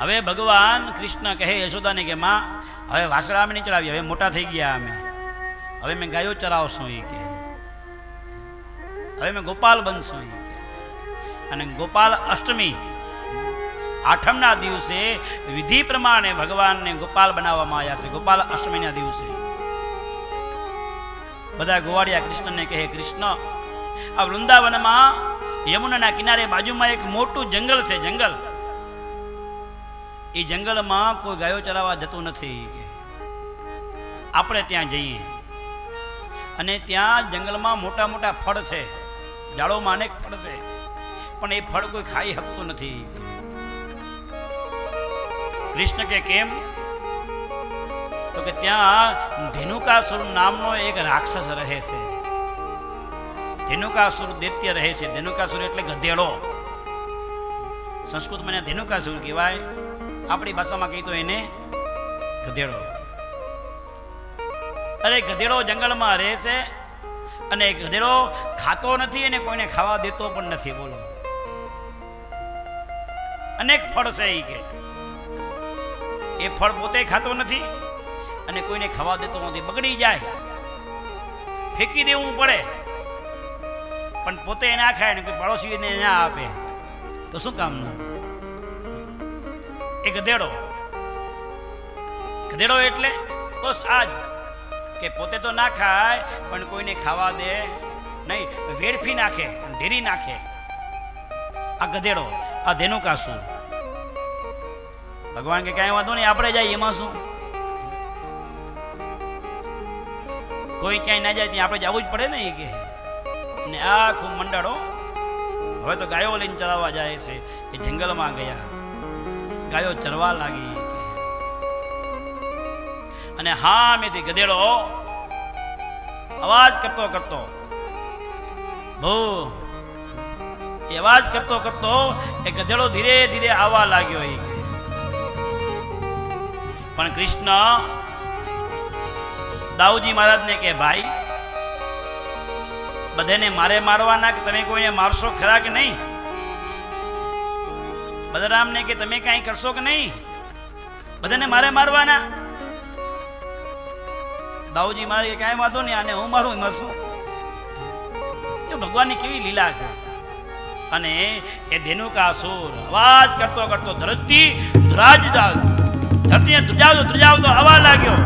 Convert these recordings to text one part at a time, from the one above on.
હવે ભગવાન કૃષ્ણ કહે, યશોદાને કે, માં, હવે વાસળા નહીં ચડાવીએ, હવે મોટા થઈ ગયા અમે. હવે મેં ગાયો ચરાવશું એ કે. હવે મેં ગોપાલ બનશું એ અને ગોપાલ અષ્ટમી, આઠમના દિવસે વિધિ પ્રમાણે ભગવાનને ગોપાલ બનાવવામાં આવ્યા છે. ગોપાલ અષ્ટમીના દિવસે. બધા ગોવાળિયા કૃષ્ણને કહે, કૃષ્ણ, આ વૃંદાવનમાં યમુનાના કિનારે બાજુમાં એક મોટું જંગલ છે, જંગલ. એ જંગલમાં કોઈ ગાયો ચરાવવા જતું નથી. આપણે ત્યાં જઈએ. અને ત્યાં જંગલમાં મોટા મોટા ફળ છે. ઝાડોમાં અનેક ફળ છે. પણ એ ફળ કોઈ ખાઈ શકતું નથી. કૃષ્ણ કે કેમ? તો કે ત્યાં ધેનુકાસુર નામનો એક રાક્ષસ રહે છે. ધેનુકાસુર દૈત્ય રહે છે. ધેનુકાસુર એટલે ગધેડો. સંસ્કૃતમાં ધેનુકાસુર કહેવાય. આપણી ભાષામાં કહી તો એને ગધેડો. અરે ગધેડો જંગલમાં રહે છે અને ગધેડો ખાતો નથી અને કોઈને ખાવા દેતો પણ નથી, બોલો. અનેક ફળ છે એ કે. એ ફળ પોતે ખાતો નથી અને કોઈને ખાવા દેતો નથી, બગડી જાય. ફેંકી દેવું પડે. પણ પોતે ના ખાય ને કોઈ પડોશીને ના આપે. તો શું કામનું? એ ગધેડો. ગધેડો એટલે બસ આજ કે પોતે તો ના ખાય, પણ કોઈને ખાવા દે નહીં, વેડફી નાખે, ઢેરી નાખે. આ ગધેડો, આ ધેનુકાસુ ભગવાન કે કાંઈ વાંધો નહીં, આપણે જાય એમાં શું? કોઈ ક્યાંય ના જાય, ત્યાં આપણે જવું જ પડે ને એ કે. ને આખું મંડળો હવે તો ગાયો લઈને ચલાવવા જાય છે, એ જંગલમાં ગયા. ગાયો ચરવા લાગી અને હા મેથી ગધેડો અવાજ કરતો કરતો, બહુ. અવાજ કરતો કરતો એ ગધેડો ધીરે ધીરે આવવા લાગ્યો એ. પણ કૃષ્ણ દાઉજી મહારાજને કે, ભાઈ, બધાને મારે મારવાના કે તમે કોઈને મારશો ખરા કે નહીં? બલરામને કે તમે કાંઈ કરશો કે નહીં? બધાને મારે મારવાના. દાઉજી મારે કાંઈ વાંધો નહીં, આને હું મારું મરશું એ ભગવાનની કેવી લીલા છે. અને એ ધેનુકાસુર, અવાજ કરતો કરતો ધરતી ધ્રાજ ધરતીને ધ્રુજાવતો ધ્રુજાવતો હવા લાગ્યો.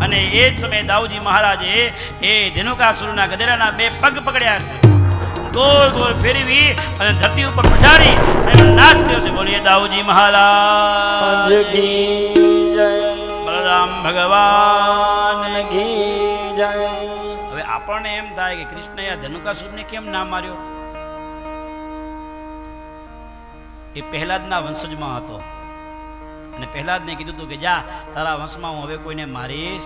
અને એ જ સમયે દાઉજી મહારાજે એ ધેનુકાસુરના ગધેડાના બે પગ પકડ્યા છે. ગોળ ગોળ ફેરવી અને ધરતી ઉપર પછાડી અને નાશ કર્યો છે. બોલીએ દાઉજી મહારાજ. બલરામ ભગવાન. જય હવે આપણને એમ થાય કે કૃષ્ણએ આ ધનુકાસુરને કેમ ના માર્યો? એ પહેલાદના વંશજમાં હતો. અને પહેલાદને કીધું હતું કે, જા, તારા વંશમાં હું હવે કોઈને મારીશ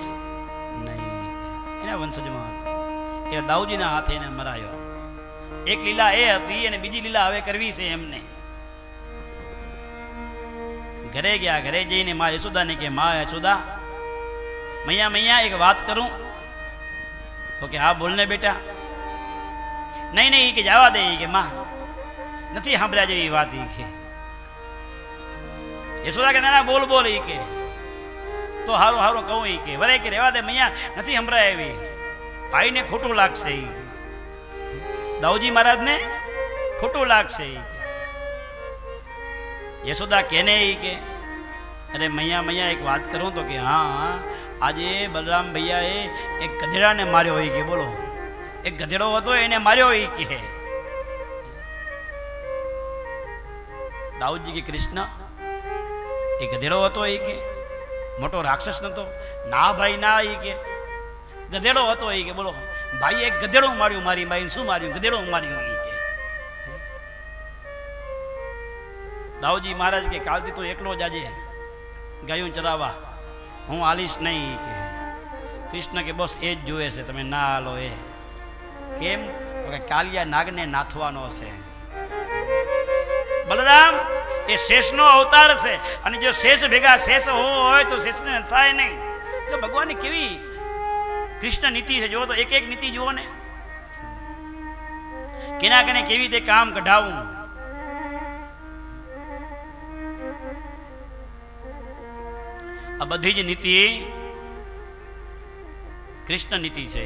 નહીં. એના વંશજમાં હતો. એ દાઉજીના હાથે એને મરાયો. એક લીલા એ હતી અને બીજી લીલા હવે કરવી છે એમને. ઘરે ગયા, ઘરે જઈને મા યશોદાને કે મા યશોદા, મૈયા મૈયા એક વાત કરું. તો કે, હા, બોલને બેટા. નહીં નહીં કે જવા દે કે માં. નથી સાંભળ્યા જેવી વાત એ કે. યશોદા કે, ના ના, બોલ બોલ એ કે. તો હારું હારું કહું એ કે. વરે કે રહેવા દે મૈયા, નથી સંભળાય એવી. ભાઈને ખોટું લાગશે કે. દાઉજી મહારાજને ખોટું લાગશે યશોદા કેને એ કે, અરે મૈયા મૈયા, એક વાત કરું તો કે હા હા, આજે બલરામ ભૈયાએ એક ગધેડાને માર્યો હોય કે, બોલો. એક ગધેડો હતો એને માર્યો હોય કે. દાઉદજી કે, કૃષ્ણ, એ ગધેડો હતો એ કે? મોટો રાક્ષસ નતો? ના ભાઈ, ના એ કે. ગધેડો હતો એ કે, બોલો. ભાઈ, એક ગધેડો માર્યું મારી ભાઈ શું માર્યું? ગધેડો માર્યું કે. દાઉજી મહારાજ કે, કાલથી તો એકલો જ આજે ગાયું ચરાવવા. હું આલીશ નહીં કે. કૃષ્ણ કે, બસ એ જ જોવે છે, તમે ના હાલો એ. કેમ? કે કાલિયા નાગને નાથવાનો છે. બલરામ, એ શેષનો અવતાર છે, અને જો શેષ ભેગા શેષ હોય તો શેષને થાય નહીં. જો ભગવાનની કેવી કૃષ્ણ નીતિ છે, જુઓ તો એક એક નીતિ જુઓ ને. કેના કને કેવી રીતે કામ કઢાવવું આ બધી જ નીતિ કૃષ્ણ નીતિ છે.